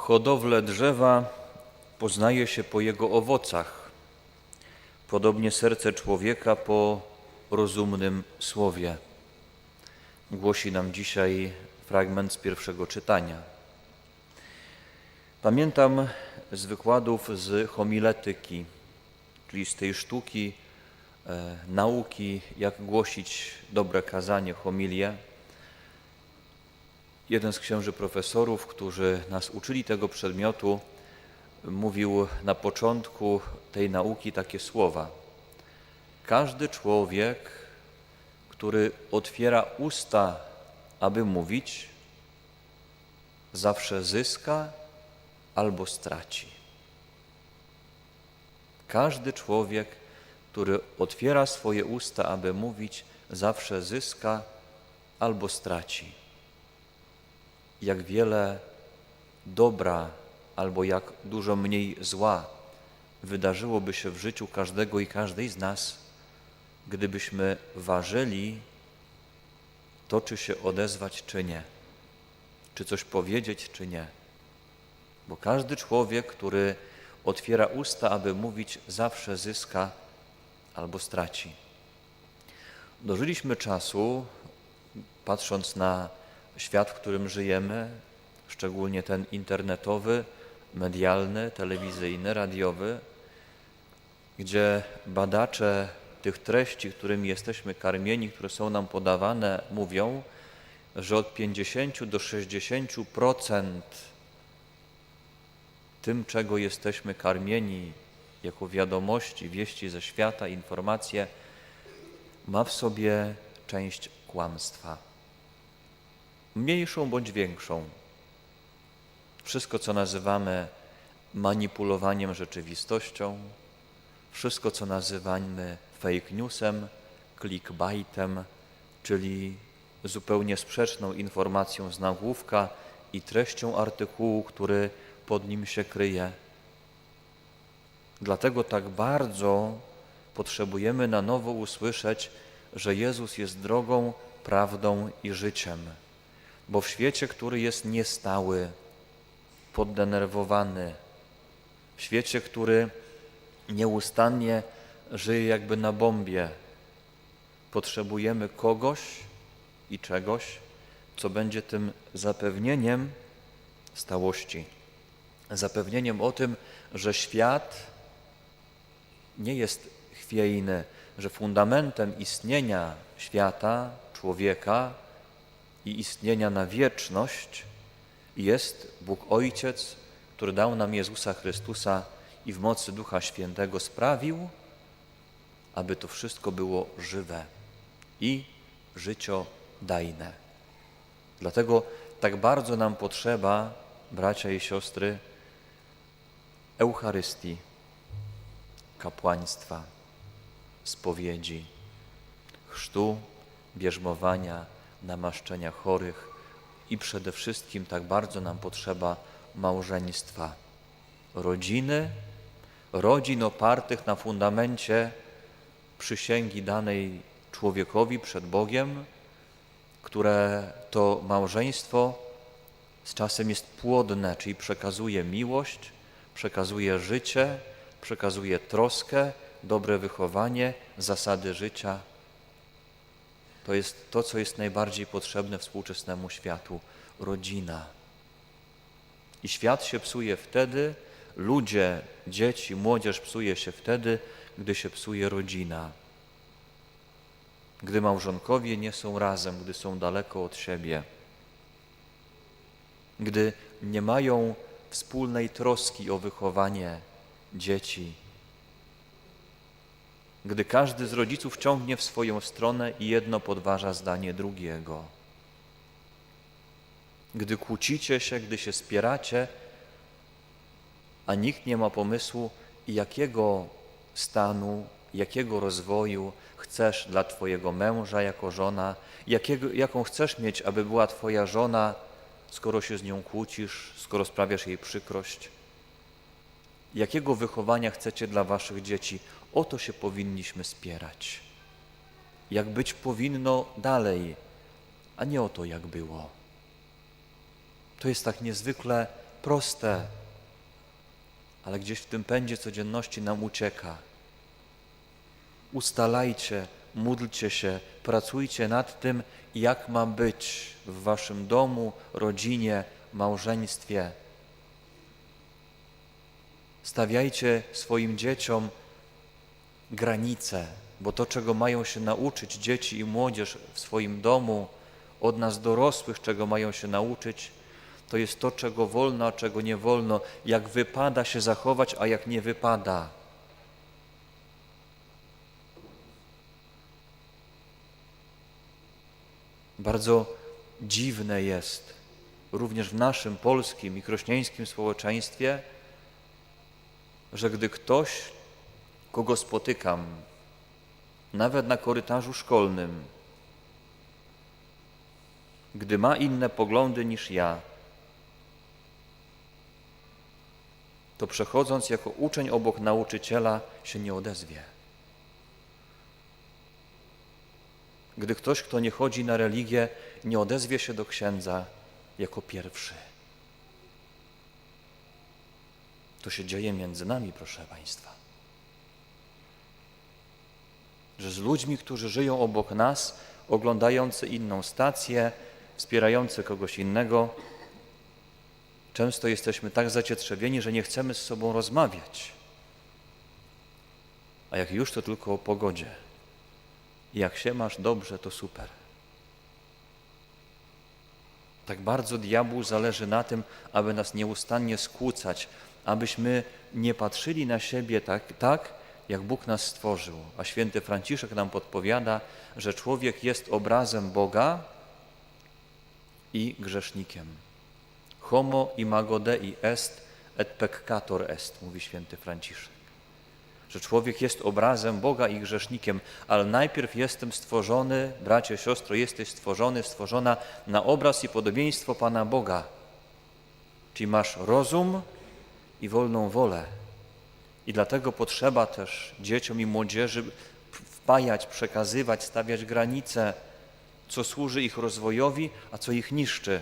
Hodowlę drzewa poznaje się po jego owocach. Podobnie serce człowieka po rozumnym słowie. Głosi nam dzisiaj fragment z pierwszego czytania. Pamiętam z wykładów z homiletyki, czyli z tej sztuki e, nauki, jak głosić dobre kazanie, homilię. Jeden z księży profesorów, którzy nas uczyli tego przedmiotu, mówił na początku tej nauki takie słowa. Każdy człowiek, który otwiera usta, aby mówić, zawsze zyska albo straci. Każdy człowiek, który otwiera swoje usta, aby mówić, zawsze zyska albo straci. Jak wiele dobra albo jak dużo mniej zła wydarzyłoby się w życiu każdego i każdej z nas, gdybyśmy ważyli to, czy się odezwać, czy nie, czy coś powiedzieć, czy nie. Bo każdy człowiek, który otwiera usta, aby mówić, zawsze zyska albo straci. Dożyliśmy czasu, patrząc na świat, w którym żyjemy, szczególnie ten internetowy, medialny, telewizyjny, radiowy, gdzie badacze tych treści, którymi jesteśmy karmieni, które są nam podawane, mówią, że od 50 do 60% tym, czego jesteśmy karmieni jako wiadomości, wieści ze świata, informacje, ma w sobie część kłamstwa. Mniejszą bądź większą. Wszystko, co nazywamy manipulowaniem rzeczywistością, wszystko, co nazywamy fake newsem, clickbaitem, czyli zupełnie sprzeczną informacją z nagłówka i treścią artykułu, który pod nim się kryje. Dlatego tak bardzo potrzebujemy na nowo usłyszeć, że Jezus jest drogą, prawdą i życiem. Bo w świecie, który jest niestały, poddenerwowany, w świecie, który nieustannie żyje jakby na bombie, potrzebujemy kogoś i czegoś, co będzie tym zapewnieniem stałości. Zapewnieniem o tym, że świat nie jest chwiejny, że fundamentem istnienia świata, człowieka i istnienia na wieczność jest Bóg Ojciec, który dał nam Jezusa Chrystusa i w mocy Ducha Świętego sprawił, aby to wszystko było żywe i życiodajne. Dlatego tak bardzo nam potrzeba, bracia i siostry, Eucharystii, kapłaństwa, spowiedzi, chrztu, bierzmowania, namaszczenia chorych i przede wszystkim tak bardzo nam potrzeba małżeństwa, rodziny, rodzin opartych na fundamencie przysięgi danej człowiekowi przed Bogiem, które to małżeństwo z czasem jest płodne, czyli przekazuje miłość, przekazuje życie, przekazuje troskę, dobre wychowanie, zasady życia. To jest to, co jest najbardziej potrzebne współczesnemu światu rodzina. I świat się psuje wtedy, ludzie, dzieci, młodzież psuje się wtedy, gdy się psuje rodzina. Gdy małżonkowie nie są razem, gdy są daleko od siebie, gdy nie mają wspólnej troski o wychowanie dzieci, gdy każdy z rodziców ciągnie w swoją stronę i jedno podważa zdanie drugiego. Gdy kłócicie się, gdy się spieracie, a nikt nie ma pomysłu, jakiego stanu, jakiego rozwoju chcesz dla Twojego męża jako żona, jakiego, jaką chcesz mieć, aby była Twoja żona, skoro się z nią kłócisz, skoro sprawiasz jej przykrość. Jakiego wychowania chcecie dla Waszych dzieci? O to się powinniśmy spierać. Jak być powinno dalej, a nie o to, jak było. To jest tak niezwykle proste, ale gdzieś w tym pędzie codzienności nam ucieka. Ustalajcie, módlcie się, pracujcie nad tym, jak ma być w waszym domu, rodzinie, małżeństwie. Stawiajcie swoim dzieciom granice, bo to, czego mają się nauczyć dzieci i młodzież w swoim domu, od nas dorosłych, czego mają się nauczyć, to jest to, czego wolno, a czego nie wolno, jak wypada się zachować, a jak nie wypada. Bardzo dziwne jest również w naszym polskim i krośnieńskim społeczeństwie, że gdy ktoś, kogo spotykam, nawet na korytarzu szkolnym, gdy ma inne poglądy niż ja, to przechodząc jako uczeń obok nauczyciela się nie odezwie. Gdy ktoś, kto nie chodzi na religię, nie odezwie się do księdza jako pierwszy. To się dzieje między nami, proszę Państwa. Że z ludźmi, którzy żyją obok nas, oglądający inną stację, wspierający kogoś innego, często jesteśmy tak zacietrzewieni, że nie chcemy z sobą rozmawiać. A jak już, to tylko o pogodzie. Jak się masz dobrze, to super. Tak bardzo diabłu zależy na tym, aby nas nieustannie skłócać, abyśmy nie patrzyli na siebie tak, tak, jak Bóg nas stworzył. A święty Franciszek nam podpowiada, że człowiek jest obrazem Boga i grzesznikiem. Homo imago Dei est et peccator est, mówi święty Franciszek. Że człowiek jest obrazem Boga i grzesznikiem, ale najpierw jestem stworzony, bracie, siostro, jesteś stworzony, stworzona na obraz i podobieństwo Pana Boga. Czyli masz rozum i wolną wolę. I dlatego potrzeba też dzieciom i młodzieży wpajać, przekazywać, stawiać granice, co służy ich rozwojowi, a co ich niszczy.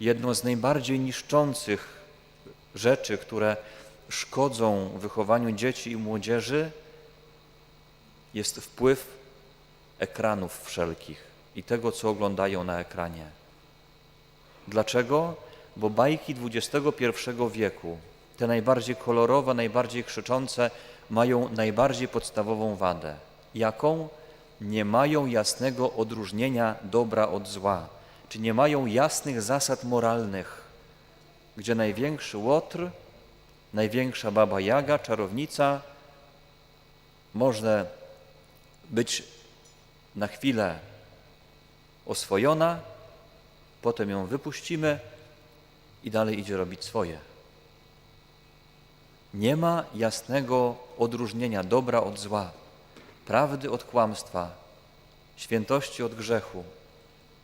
Jedną z najbardziej niszczących rzeczy, które szkodzą wychowaniu dzieci i młodzieży, jest wpływ ekranów wszelkich i tego, co oglądają na ekranie. Dlaczego? Bo bajki XXI wieku, te najbardziej kolorowe, najbardziej krzyczące, mają najbardziej podstawową wadę. Jaką? Nie mają jasnego odróżnienia dobra od zła, czy nie mają jasnych zasad moralnych, gdzie największy łotr, największa baba Jaga, czarownica, może być na chwilę oswojona, potem ją wypuścimy i dalej idzie robić swoje. Nie ma jasnego odróżnienia dobra od zła, prawdy od kłamstwa, świętości od grzechu,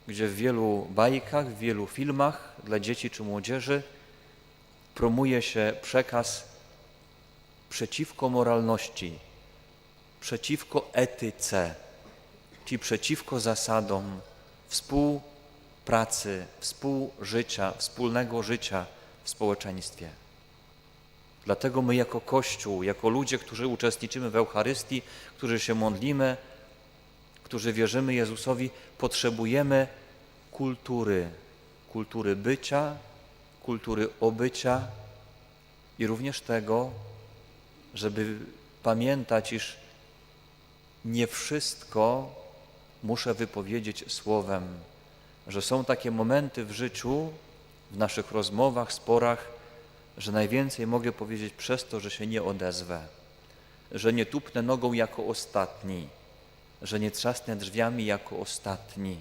gdzie w wielu bajkach, w wielu filmach dla dzieci czy młodzieży promuje się przekaz przeciwko moralności, przeciwko etyce, czyli przeciwko zasadom współpracy, współżycia, wspólnego życia w społeczeństwie. Dlatego my jako Kościół, jako ludzie, którzy uczestniczymy w Eucharystii, którzy się modlimy, którzy wierzymy Jezusowi, potrzebujemy kultury, kultury bycia, kultury obycia i również tego, żeby pamiętać, iż nie wszystko muszę wypowiedzieć słowem, że są takie momenty w życiu, w naszych rozmowach, sporach, że najwięcej mogę powiedzieć przez to, że się nie odezwę, że nie tupnę nogą jako ostatni, że nie trzasnę drzwiami jako ostatni,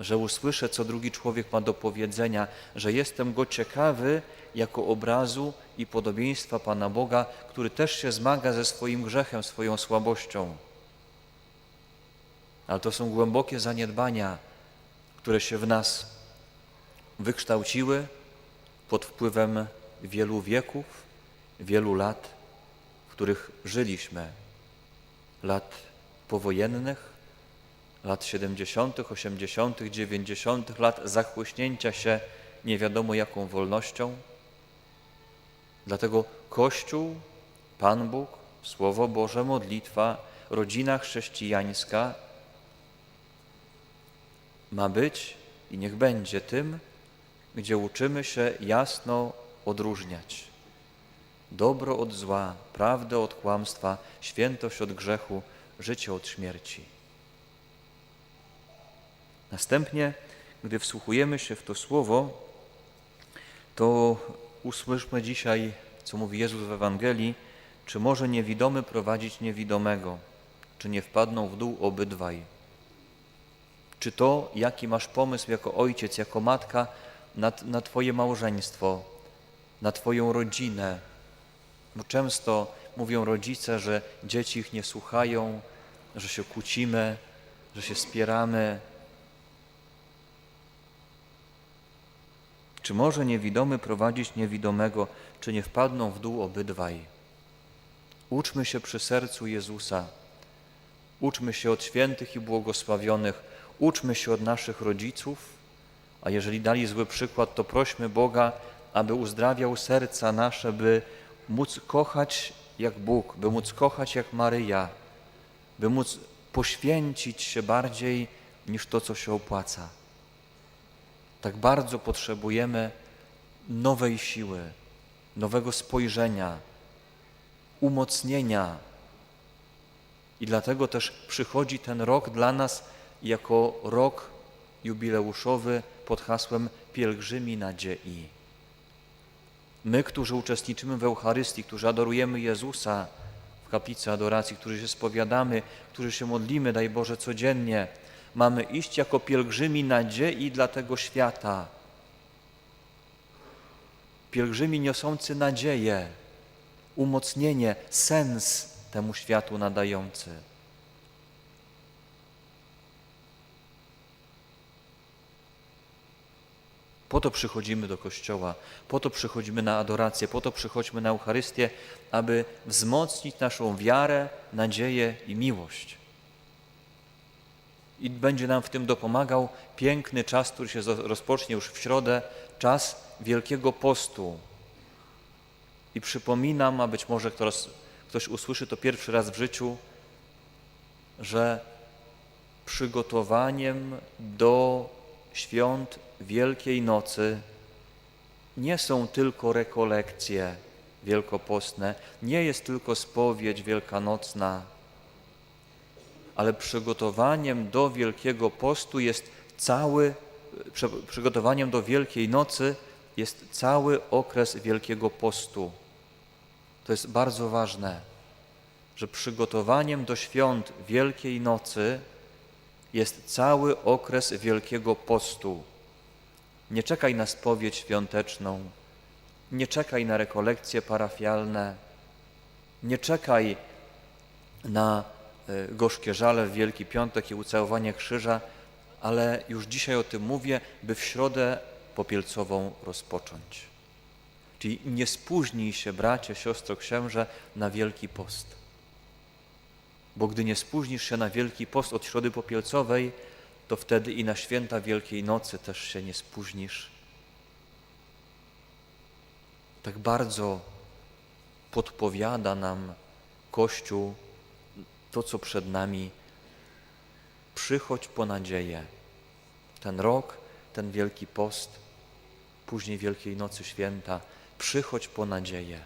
że usłyszę, co drugi człowiek ma do powiedzenia, że jestem go ciekawy jako obrazu i podobieństwa Pana Boga, który też się zmaga ze swoim grzechem, swoją słabością. Ale to są głębokie zaniedbania, które się w nas wykształciły pod wpływem wielu wieków, wielu lat, w których żyliśmy, lat powojennych, lat 70., 80., 90., lat zachłyśnięcia się nie wiadomo jaką wolnością. Dlatego Kościół, Pan Bóg, Słowo Boże, modlitwa, rodzina chrześcijańska ma być i niech będzie tym, gdzie uczymy się jasno odróżniać dobro od zła, prawdę od kłamstwa, świętość od grzechu, życie od śmierci. Następnie, gdy wsłuchujemy się w to słowo, to usłyszmy dzisiaj, co mówi Jezus w Ewangelii, czy może niewidomy prowadzić niewidomego, czy nie wpadną w dół obydwaj. Czy to, jaki masz pomysł jako ojciec, jako matka na, na Twoje małżeństwo, na Twoją rodzinę, bo często mówią rodzice, że dzieci ich nie słuchają, że się kłócimy, że się spieramy. Czy może niewidomy prowadzić niewidomego, czy nie wpadną w dół obydwaj? Uczmy się przy sercu Jezusa. Uczmy się od świętych i błogosławionych. Uczmy się od naszych rodziców. A jeżeli dali zły przykład, to prośmy Boga, aby uzdrawiał serca nasze, by móc kochać jak Bóg, by móc kochać jak Maryja, by móc poświęcić się bardziej niż to, co się opłaca. Tak bardzo potrzebujemy nowej siły, nowego spojrzenia, umocnienia. I dlatego też przychodzi ten rok dla nas jako rok jubileuszowy pod hasłem Pielgrzymi Nadziei. My, którzy uczestniczymy w Eucharystii, którzy adorujemy Jezusa w kaplicy adoracji, którzy się spowiadamy, którzy się modlimy, daj Boże, codziennie, mamy iść jako pielgrzymi nadziei dla tego świata. Pielgrzymi niosący nadzieję, umocnienie, sens temu światu nadający. Po to przychodzimy do Kościoła, po to przychodzimy na adorację, po to przychodźmy na Eucharystię, aby wzmocnić naszą wiarę, nadzieję i miłość. I będzie nam w tym dopomagał piękny czas, który się rozpocznie już w środę, czas Wielkiego Postu. I przypominam, a być może ktoś, ktoś usłyszy to pierwszy raz w życiu, że przygotowaniem do świąt Wielkiej Nocy nie są tylko rekolekcje wielkopostne, nie jest tylko spowiedź wielkanocna, ale przygotowaniem do Wielkiego Postu jest cały, przygotowaniem do Wielkiej Nocy jest cały okres Wielkiego Postu. To jest bardzo ważne, że przygotowaniem do świąt Wielkiej Nocy jest cały okres Wielkiego Postu. Nie czekaj na spowiedź świąteczną, nie czekaj na rekolekcje parafialne, nie czekaj na e, gorzkie żale w Wielki Piątek i ucałowanie krzyża, ale już dzisiaj o tym mówię, by w środę popielcową rozpocząć. Czyli nie spóźnij się, bracie, siostro, księże, na Wielki Post. Bo gdy nie spóźnisz się na Wielki Post od Środy Popielcowej, to wtedy i na święta Wielkiej Nocy też się nie spóźnisz. Tak bardzo podpowiada nam Kościół to, co przed nami. Przychodź po nadzieję. Ten rok, ten Wielki Post, później Wielkiej Nocy Święta, przychodź po nadzieję.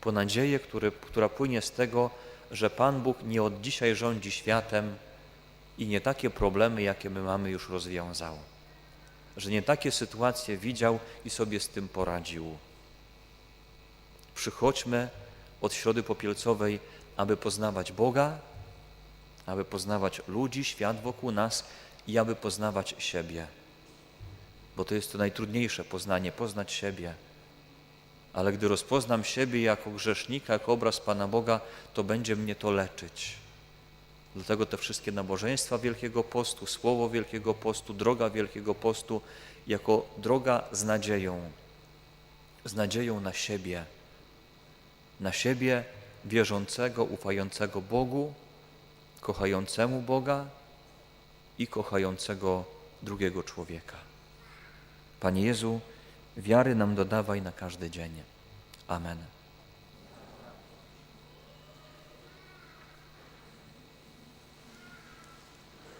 Po nadzieję, który, która płynie z tego, że Pan Bóg nie od dzisiaj rządzi światem, i nie takie problemy, jakie my mamy, już rozwiązał. Że nie takie sytuacje widział i sobie z tym poradził. Przychodźmy od Środy Popielcowej, aby poznawać Boga, aby poznawać ludzi, świat wokół nas i aby poznawać siebie. Bo to jest to najtrudniejsze poznanie, poznać siebie. Ale gdy rozpoznam siebie jako grzesznika, jako obraz Pana Boga, to będzie mnie to leczyć. Dlatego te wszystkie nabożeństwa Wielkiego Postu, Słowo Wielkiego Postu, droga Wielkiego Postu, jako droga z nadzieją, z nadzieją na siebie, na siebie wierzącego, ufającego Bogu, kochającemu Boga i kochającego drugiego człowieka. Panie Jezu, wiary nam dodawaj na każdy dzień. Amen.